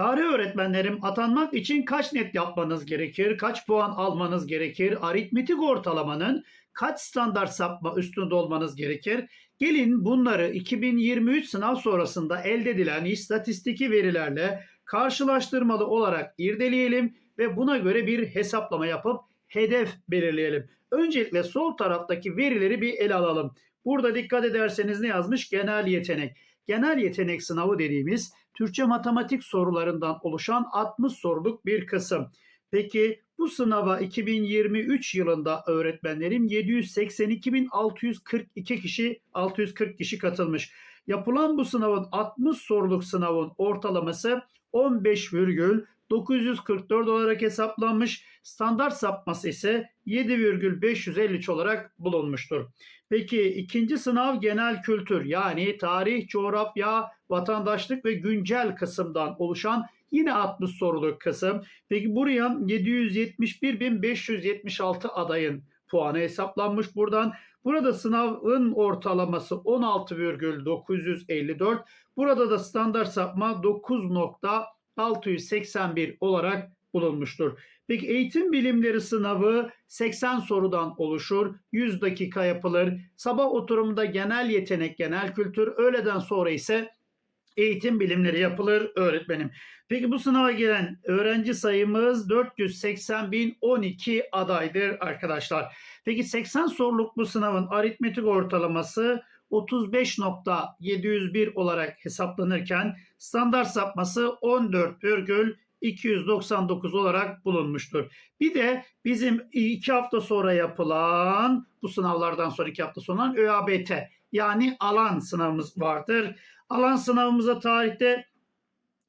Tarih öğretmenlerim atanmak için kaç net yapmanız gerekir? Kaç puan almanız gerekir? Aritmetik ortalamanın kaç standart sapma üstünde olmanız gerekir? Gelin bunları 2023 sınav sonrasında elde edilen istatistiki verilerle karşılaştırmalı olarak irdeleyelim ve buna göre bir hesaplama yapıp hedef belirleyelim. Öncelikle sol taraftaki verileri bir ele alalım. Burada dikkat ederseniz ne yazmış? Genel yetenek. Genel yetenek sınavı dediğimiz Türkçe matematik sorularından oluşan 60 soruluk bir kısım. Peki bu sınava 2023 yılında öğretmenlerim 782.642 kişi 640 kişi katılmış. Yapılan bu sınavın 60 soruluk sınavın ortalaması 15,944 olarak hesaplanmış. Standart sapması ise 7,553 olarak bulunmuştur. Peki ikinci sınav genel kültür yani tarih, coğrafya, vatandaşlık ve güncel kısımdan oluşan yine 60 soruluk kısım. Peki buraya 771.576 adayın puanı hesaplanmış buradan. Burada sınavın ortalaması 16,954. Burada da standart sapma 9.681 olarak bulunmuştur. Peki eğitim bilimleri sınavı 80 sorudan oluşur. 100 dakika yapılır. Sabah oturumda genel yetenek, genel kültür, öğleden sonra ise eğitim bilimleri yapılır öğretmenim. Peki bu sınava giren öğrenci sayımız 480.012 adaydır arkadaşlar. Peki 80 soruluk bu sınavın aritmetik ortalaması 35.701 olarak hesaplanırken standart sapması 14,299 olarak bulunmuştur. Bir de bizim iki hafta sonra yapılan bu sınavlardan sonra iki hafta sonra ÖABT yani alan sınavımız vardır. Alan sınavımıza tarihte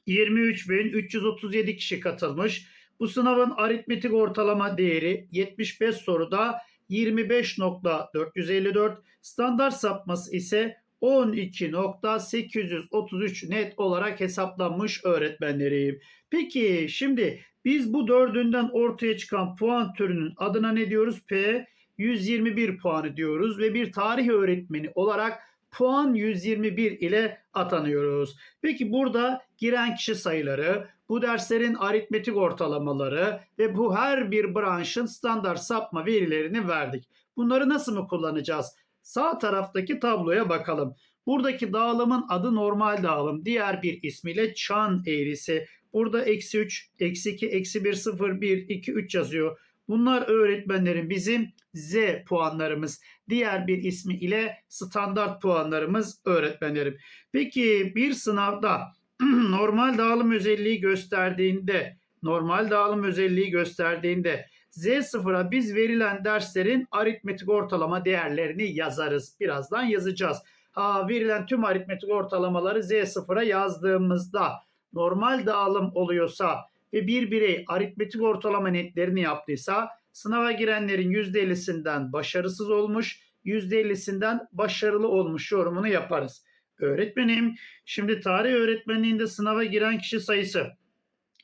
23.337 kişi katılmış. Bu sınavın aritmetik ortalama değeri 75 soruda 25.454, standart sapması ise 12.833 net olarak hesaplanmış öğretmenlerim. Peki şimdi biz bu dördünden ortaya çıkan puan türünün adına ne diyoruz? P 121 puanı diyoruz ve bir tarih öğretmeni olarak puan 121 ile atanıyoruz. Peki burada giren kişi sayıları, bu derslerin aritmetik ortalamaları ve bu her bir branşın standart sapma verilerini verdik. Bunları nasıl mı kullanacağız? Sağ taraftaki tabloya bakalım. Buradaki dağılımın adı normal dağılım. Diğer bir ismiyle çan eğrisi. Burada eksi 3, eksi 2, eksi 1, 0, 1, 2, 3 yazıyor. Bunlar öğretmenlerin bizim Z puanlarımız. Diğer bir ismi ile standart puanlarımız öğretmenlerim. Peki bir sınavda normal dağılım özelliği gösterdiğinde normal dağılım özelliği gösterdiğinde Z0'a biz verilen derslerin aritmetik ortalama değerlerini yazarız. Birazdan yazacağız. Ha, verilen tüm aritmetik ortalamaları Z0'a yazdığımızda normal dağılım oluyorsa ve bir birey aritmetik ortalama netlerini yaptıysa sınava girenlerin %50'sinden başarısız olmuş, %50'sinden başarılı olmuş yorumunu yaparız. Öğretmenim, şimdi tarih öğretmenliğinde sınava giren kişi sayısı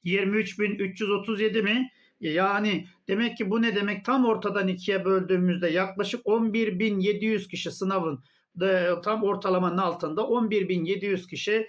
23.337 mi? Yani demek ki bu ne demek? Tam ortadan ikiye böldüğümüzde yaklaşık 11.700 kişi sınavın de, tam ortalamanın altında 11.700 kişi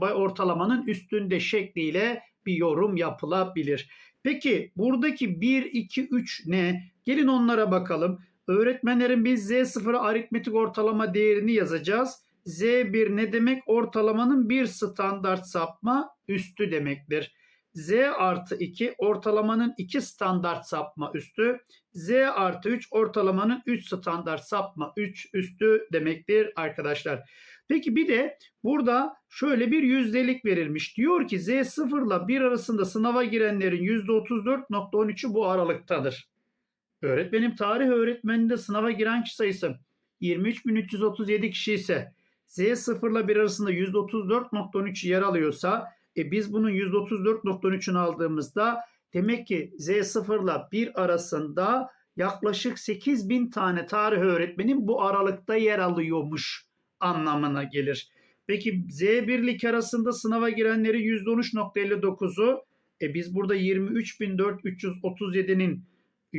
ortalamanın üstünde şekliyle bir yorum yapılabilir. Peki buradaki 1, 2, 3 ne? Gelin onlara bakalım. Öğretmenlerin biz Z0'a aritmetik ortalama değerini yazacağız. Z1 ne demek? Ortalamanın bir standart sapma üstü demektir. Z artı 2 ortalamanın 2 standart sapma üstü. Z artı 3 ortalamanın 3 standart sapma 3 üstü demektir arkadaşlar. Peki bir de burada şöyle bir yüzdelik verilmiş. Diyor ki Z0 ile 1 arasında sınava girenlerin %34.13'ü bu aralıktadır. Öğretmenim tarih öğretmeninde sınava giren kişi sayısı 23.337 kişi ise Z0 ile 1 arasında %34.13 yer alıyorsa e biz bunun %34.3'ünü aldığımızda demek ki Z0 ile 1 arasında yaklaşık 8000 tane tarih öğretmenin bu aralıkta yer alıyormuş anlamına gelir. Peki Z1'lik arasında sınava girenleri %13.59'u e biz burada 23.437'nin e,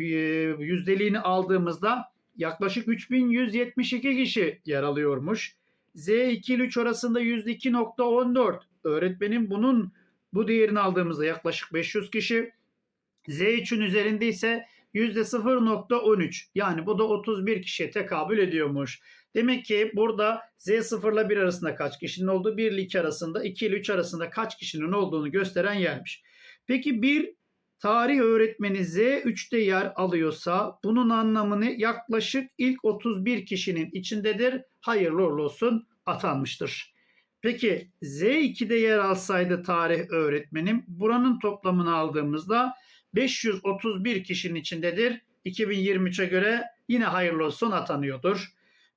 yüzdeliğini aldığımızda yaklaşık 3172 kişi yer alıyormuş. Z2 ile 3 arasında %2.14 öğretmenin bunun Bu değerini aldığımızda yaklaşık 500 kişi. Z3'ün üzerinde ise %0.13 yani bu da 31 kişiye tekabül ediyormuş. Demek ki burada Z0 ile 1 arasında kaç kişinin olduğu, 1 ile 2 arasında, 2 ile 3 arasında kaç kişinin olduğunu gösteren yermiş. Peki bir tarih öğretmeni Z3'te yer alıyorsa bunun anlamını yaklaşık ilk 31 kişinin içindedir. Hayırlı uğurlu olsun atanmıştır. Peki Z2'de yer alsaydı tarih öğretmenim buranın toplamını aldığımızda 531 kişinin içindedir. 2023'e göre yine hayırlı olsun atanıyordur.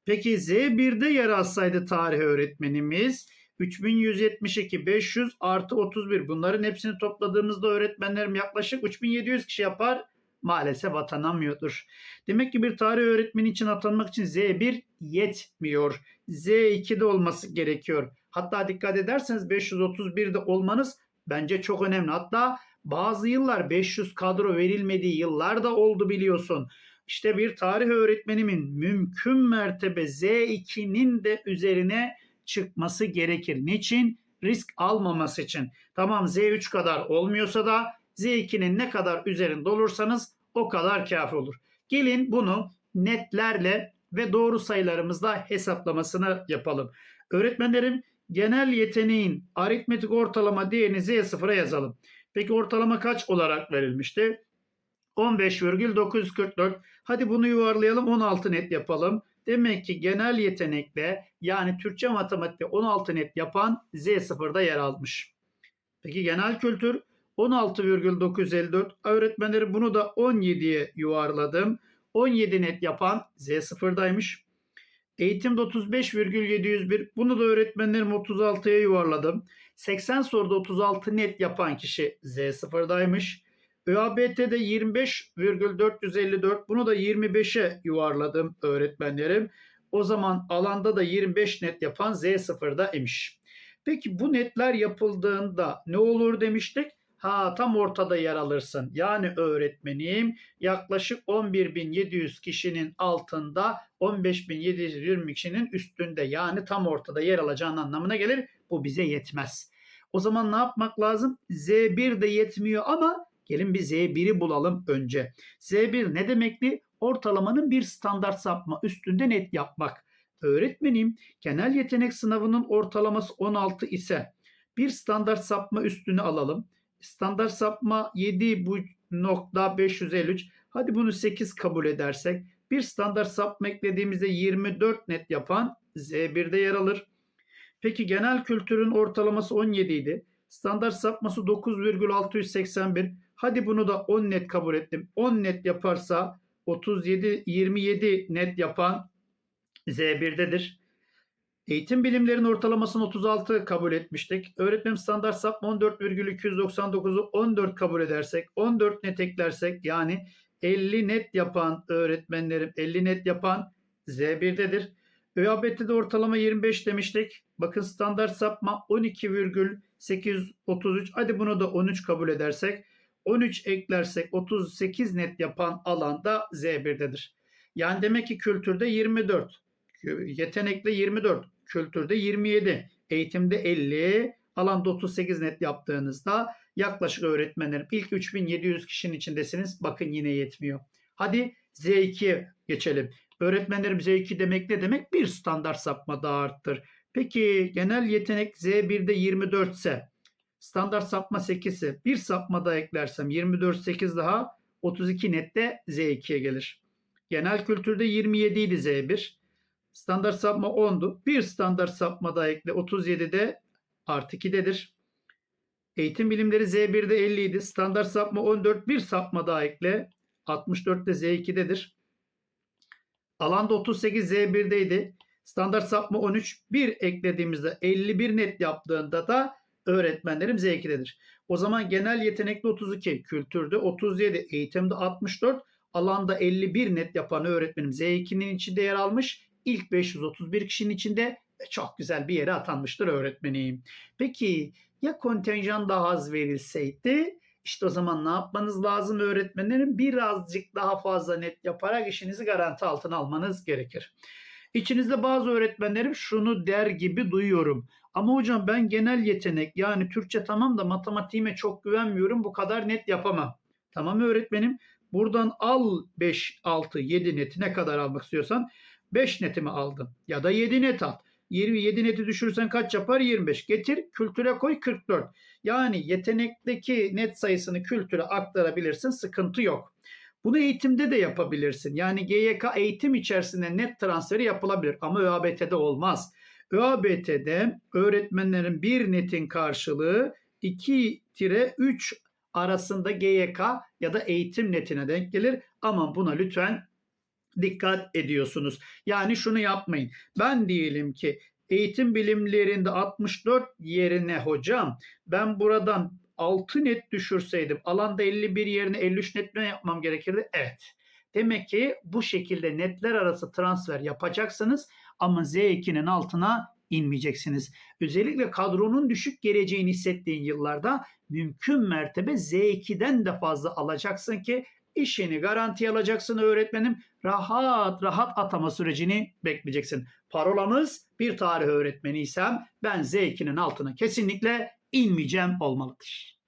Peki Z1'de yer alsaydı tarih öğretmenimiz 3172 500 artı 31 bunların hepsini topladığımızda öğretmenlerim yaklaşık 3700 kişi yapar. Maalesef atanamıyordur. Demek ki bir tarih öğretmeni için atanmak için Z1 yetmiyor. Z2'de olması gerekiyor. Hatta dikkat ederseniz 531'de olmanız bence çok önemli. Hatta bazı yıllar 500 kadro verilmediği yıllar da oldu biliyorsun. İşte bir tarih öğretmenimin mümkün mertebe Z2'nin de üzerine çıkması gerekir. Niçin? Risk almaması için. Tamam Z3 kadar olmuyorsa da Z2'nin ne kadar üzerinde olursanız o kadar kafi olur. Gelin bunu netlerle ve doğru sayılarımızla hesaplamasını yapalım. Öğretmenlerim genel yeteneğin aritmetik ortalama değerini Z0'a yazalım. Peki ortalama kaç olarak verilmişti? 15,944. Hadi bunu yuvarlayalım 16 net yapalım. Demek ki genel yetenekle yani Türkçe matematikte 16 net yapan Z0'da yer almış. Peki genel kültür 16,954. Öğretmenleri bunu da 17'ye yuvarladım. 17 net yapan Z0'daymış. Eğitimde 35,701. Bunu da öğretmenlerim 36'ya yuvarladım. 80 soruda 36 net yapan kişi Z0'daymış. ÖABT'de 25,454 bunu da 25'e yuvarladım öğretmenlerim. O zaman alanda da 25 net yapan Z0'da imiş. Peki bu netler yapıldığında ne olur demiştik? Ha tam ortada yer alırsın. Yani öğretmenim yaklaşık 11.700 kişinin altında 15.720 kişinin üstünde yani tam ortada yer alacağın anlamına gelir. Bu bize yetmez. O zaman ne yapmak lazım? Z1 de yetmiyor ama gelin bir Z1'i bulalım önce. Z1 ne demekti? Ortalamanın bir standart sapma üstünde net yapmak. Öğretmenim genel yetenek sınavının ortalaması 16 ise bir standart sapma üstünü alalım. Standart sapma 7.553. Hadi bunu 8 kabul edersek bir standart sapma eklediğimizde 24 net yapan Z1'de yer alır. Peki genel kültürün ortalaması 17 idi. Standart sapması 9,681. Hadi bunu da 10 net kabul ettim. 10 net yaparsa 37 27 net yapan Z1'dedir. Eğitim bilimlerin ortalamasını 36 kabul etmiştik. Öğretmenim standart sapma 14,299'u 14 kabul edersek, 14 net eklersek yani 50 net yapan öğretmenlerim 50 net yapan Z1'dedir. ÖABT'de ortalama 25 demiştik. Bakın standart sapma 12,833. Hadi bunu da 13 kabul edersek. 13 eklersek 38 net yapan alanda Z1'dedir. Yani demek ki kültürde 24. Yetenekle 24. Kültürde 27. Eğitimde 50. Alanda 38 net yaptığınızda yaklaşık öğretmenlerim ilk 3700 kişinin içindesiniz. Bakın yine yetmiyor. Hadi Z2'ye geçelim. Öğretmenlerim Z2 demek ne demek? Bir standart sapma daha arttır. Peki genel yetenek Z1'de 24 ise standart sapma 8 ise bir sapma daha eklersem 24 8 daha 32 nette Z2'ye gelir. Genel kültürde 27 idi Z1. Standart sapma 10'du. Bir standart sapma daha ekle 37'de artı 2'dedir. Eğitim bilimleri Z1'de 50 idi. Standart sapma 14. Bir sapma daha ekle 64'te Z2'dedir. Alanda 38 Z1'deydi. Standart sapma 13. Bir eklediğimizde 51 net yaptığında da öğretmenlerim Z2'dedir. O zaman genel yetenekli 32, kültürde 37, eğitimde 64, alanda 51 net yapan öğretmenim Z2'nin içinde yer almış. İlk 531 kişinin içinde çok güzel bir yere atanmıştır öğretmenim. Peki ya kontenjan daha az verilseydi? İşte o zaman ne yapmanız lazım öğretmenlerin? Birazcık daha fazla net yaparak işinizi garanti altına almanız gerekir. İçinizde bazı öğretmenlerim şunu der gibi duyuyorum. Ama hocam ben genel yetenek yani Türkçe tamam da matematiğime çok güvenmiyorum. Bu kadar net yapamam. Tamam öğretmenim. Buradan al 5, 6, 7 neti ne kadar almak istiyorsan 5 netimi aldım. Ya da 7 net al. 27 neti düşürürsen kaç yapar? 25. Getir kültüre koy 44. Yani yetenekteki net sayısını kültüre aktarabilirsin. Sıkıntı yok. Bunu eğitimde de yapabilirsin. Yani GYK eğitim içerisinde net transferi yapılabilir ama ÖABT'de olmaz. ÖABT'de öğretmenlerin bir netin karşılığı 2-3 arasında GYK ya da eğitim netine denk gelir. Aman buna lütfen dikkat ediyorsunuz. Yani şunu yapmayın. Ben diyelim ki eğitim bilimlerinde 64 yerine hocam ben buradan 6 net düşürseydim alanda 51 yerine 53 net mi yapmam gerekirdi? Evet. Demek ki bu şekilde netler arası transfer yapacaksınız ama Z2'nin altına inmeyeceksiniz. Özellikle kadronun düşük geleceğini hissettiğin yıllarda mümkün mertebe Z2'den de fazla alacaksın ki işini garanti alacaksın öğretmenim. Rahat rahat atama sürecini bekleyeceksin. Parolamız bir tarih öğretmeniysem ben Z2'nin altına kesinlikle inmeyeceğim olmalıdır.